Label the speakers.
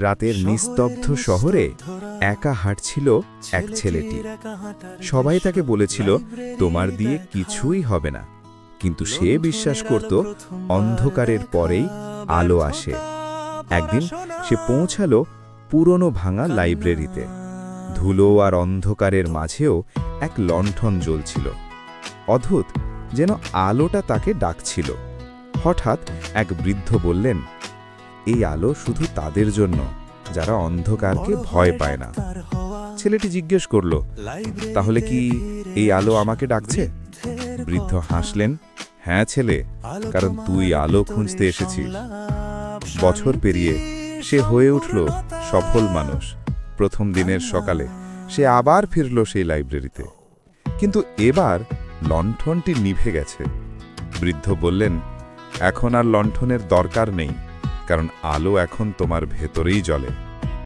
Speaker 1: রাতের নিস্তব্ধ শহরে একা হাঁটছিল এক ছেলেটি। সবাই তাকে বলেছিল তোমার দিয়ে কিছুই হবে না। কিন্তু সে বিশ্বাস করত অন্ধকারের পরেই আলো আসে। একদিন সে পৌঁছালো পুরনো ভাঙা লাইব্রেরিতে। ধুলো আর অন্ধকারের মাঝেও এক লণ্ঠন জ্বলছিল। অদ্ভুত যেন আলোটা তাকে ডাকছিল। হঠাৎ এক বৃদ্ধ বললেন এই আলো শুধু তাদের জন্য যারা অন্ধকারকে ভয় পায় না। ছেলেটি জিজ্ঞেস করল তাহলে কি এই আলো আমাকে ডাকছে? বৃদ্ধ হাসলেন হ্যাঁ ছেলে কারণ তুই আলো খুঁজতে এসেছিস। বছর পেরিয়ে সে হয়ে উঠল সফল মানুষ। প্রথম দিনের সকালে সে আবার ফিরল সেই লাইব্রেরিতে। কিন্তু এবার লণ্ঠনটি নিভে গেছে। বৃদ্ধ বললেন এখন আর লণ্ঠনের দরকার নেই। কারণ আলো এখন তোমার ভেতরেই জ্বলে।